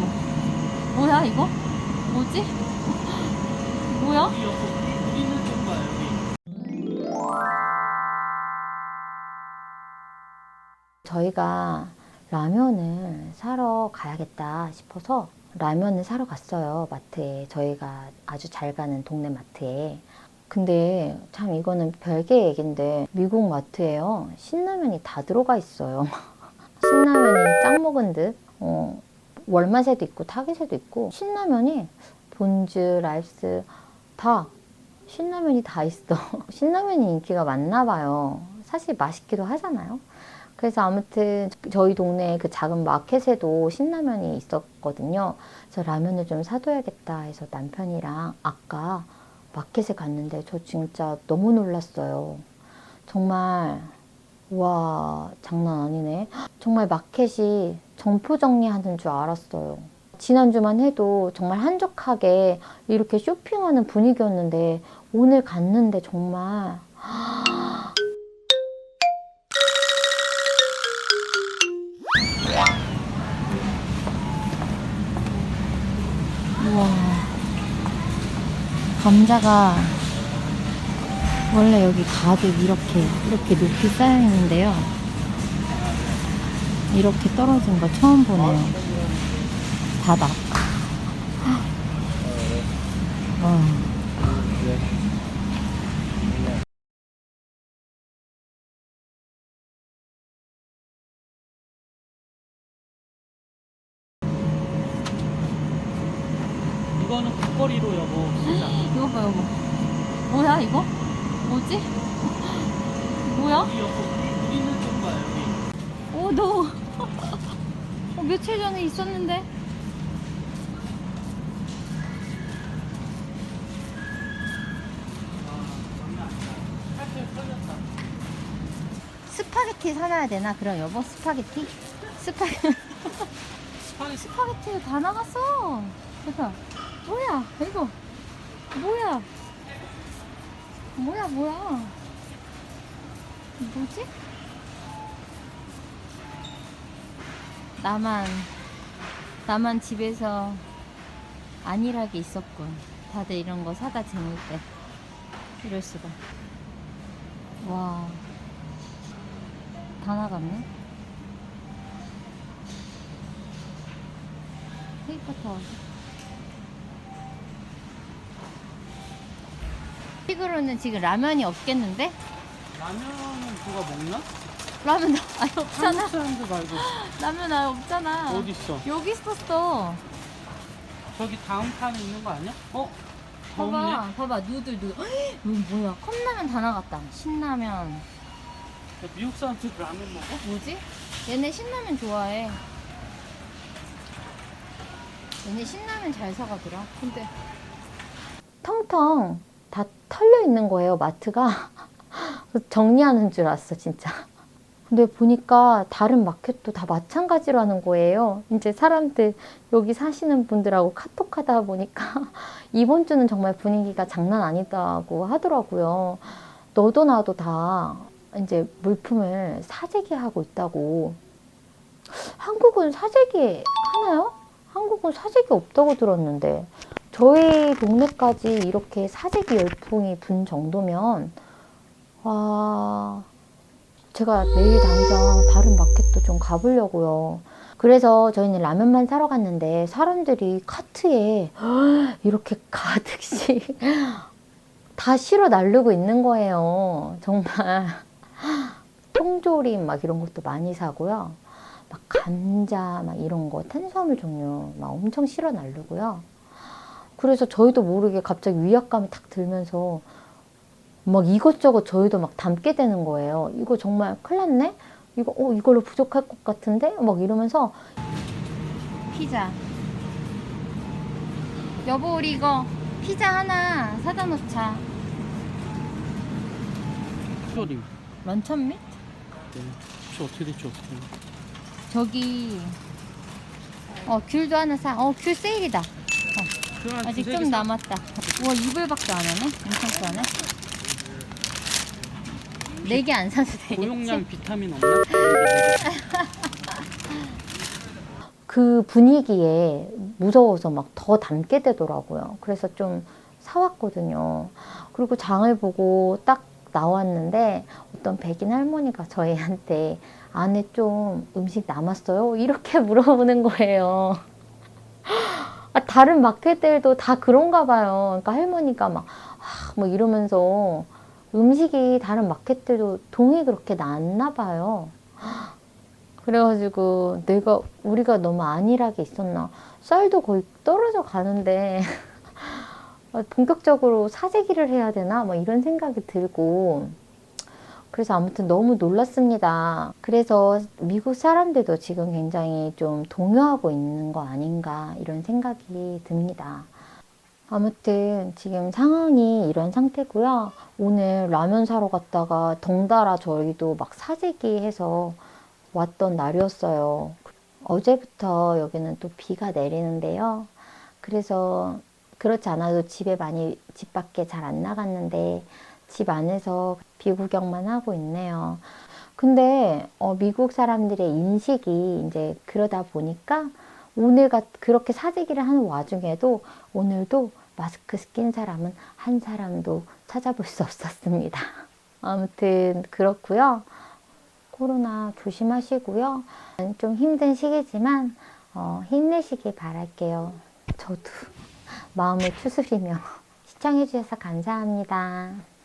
여보. 뭐야 이거? 뭐지? 뭐야? 저희가 라면을 사러 가야겠다 싶어서 라면을 사러 갔어요 마트에 저희가 아주 잘 가는 동네 마트에 근데 참 이거는 별개 얘긴데 미국 마트에요 신라면이 다 들어가 있어요 신라면이 짱 먹은 듯 어, 월맛에도 있고 타겟에도 있고 신라면이 본즈 라이스 다 신라면이 다 있어 신라면이 인기가 많나 봐요 사실 맛있기도 하잖아요 그래서 아무튼 저희 동네 그 작은 마켓에도 신라면이 있었거든요. 그래서 라면을 좀 사둬야겠다 해서 남편이랑 아까 마켓에 갔는데 저 진짜 너무 놀랐어요. 정말 와 장난 아니네. 정말 마켓이 점포 정리하는 줄 알았어요. 지난주만 해도 정말 한적하게 이렇게 쇼핑하는 분위기였는데 오늘 갔는데 정말 우와. 감자가 원래 여기 가득 이렇게 이렇게 높이 쌓여 있는데요. 이렇게 떨어진 거 처음 보네요. 바닥. 와. 이거는 국거리로 여보 이거 봐, 여보. 뭐야, 이거? 뭐지? 뭐야? 오, 너. 어, 며칠 전에 있었는데? 스파게티 사놔야 되나? 그럼 여보, 스파게티? 스파, 스파게티 스파게티가 다 나갔어. 그래서, 뭐야, 이거. 뭐야. 뭐야, 뭐야. 뭐지? 나만, 나만 집에서 안일하게 있었군. 다들 이런 거 사다 재물 때. 이럴 수가. 와. 다 나갔네. 페이퍼 식으로는 지금 라면이 없겠는데? 라면은 누가 먹나? 라면 아예 없잖아. 한국 사람들 말고 라면 아예 없잖아. 어디 있어? 여기 있었어. 저기 다음 판에 있는 거 아니야? 어? 더 없네? 봐봐, 봐봐, 누들 누들. 헉, 이거 뭐야? 컵라면 다 나갔다. 신라면. 야, 미국 사람들 라면 먹어? 뭐지? 얘네 신라면 좋아해. 얘네 신라면 잘 사가더라. 근데 텅텅 다 털려 있는 거예요, 마트가. 정리하는 줄 알았어, 진짜. 근데 보니까 다른 마켓도 다 마찬가지라는 거예요. 이제 사람들 여기 사시는 분들하고 카톡 하다 보니까 이번 주는 정말 분위기가 장난 아니다고 하더라고요. 너도 나도 다 이제 물품을 사재기 하고 있다고. 한국은 사재기 하나요? 한국은 사재기 없다고 들었는데 저희 동네까지 이렇게 사재기 열풍이 분 정도면 와 제가 내일 당장 다른 마켓도 좀 가보려고요. 그래서 저희는 라면만 사러 갔는데 사람들이 카트에 이렇게 가득씩 다 실어 나르고 있는 거예요. 정말 통조림 막 이런 것도 많이 사고요. 막 감자 막 이런 거 탄수화물 종류 막 엄청 실어 나르고요. 그래서 저희도 모르게 갑자기 위압감이 탁 들면서 막 이것저것 저희도 막 담게 되는 거예요. 이거 정말 큰일 났네? 이거, 어, 이걸로 부족할 것 같은데? 막 이러면서. 피자. 여보, 우리 이거 피자 하나 사다 놓자. 조림 런천 밋? 네. 혹시 어떻게 알아? 저기, 어, 귤도 하나 사. 어, 귤 세일이다. 아직 좀개 사. 남았다. 우와, 2불밖에 안 하네? 엄청 싸네? 4개 안 사도 되겠지? 고용량 비타민 없나? 그 분위기에 무서워서 막 더 담게 되더라고요. 그래서 좀 사왔거든요. 그리고 장을 보고 딱 나왔는데 어떤 백인 할머니가 저희한테 안에 좀 음식 남았어요? 이렇게 물어보는 거예요. 아, 다른 마켓들도 다 그런가 봐요. 그러니까 할머니가 막, 아, 뭐 이러면서 음식이 다른 마켓들도 동이 그렇게 났나 봐요. 그래가지고 내가, 우리가 너무 안일하게 있었나. 쌀도 거의 떨어져 가는데 아, 본격적으로 사재기를 해야 되나? 뭐 이런 생각이 들고 그래서 아무튼 너무 놀랐습니다. 그래서 미국 사람들도 지금 굉장히 좀 동요하고 있는 거 아닌가 이런 생각이 듭니다. 아무튼 지금 상황이 이런 상태고요. 오늘 라면 사러 갔다가 덩달아 저희도 막 사재기 해서 왔던 날이었어요. 어제부터 여기는 또 비가 내리는데요. 그래서 그렇지 않아도 집에 많이 집 밖에 잘 안 나갔는데 집 안에서 비 구경만 하고 있네요. 근데 어, 미국 사람들의 인식이 이제 그러다 보니까 오늘 같 그렇게 사재기를 하는 와중에도 오늘도 마스크 낀 사람은 한 사람도 찾아볼 수 없었습니다. 아무튼 그렇고요. 코로나 조심하시고요. 좀 힘든 시기지만 어, 힘내시길 바랄게요. 저도 마음을 추스리며 시청해주셔서 감사합니다.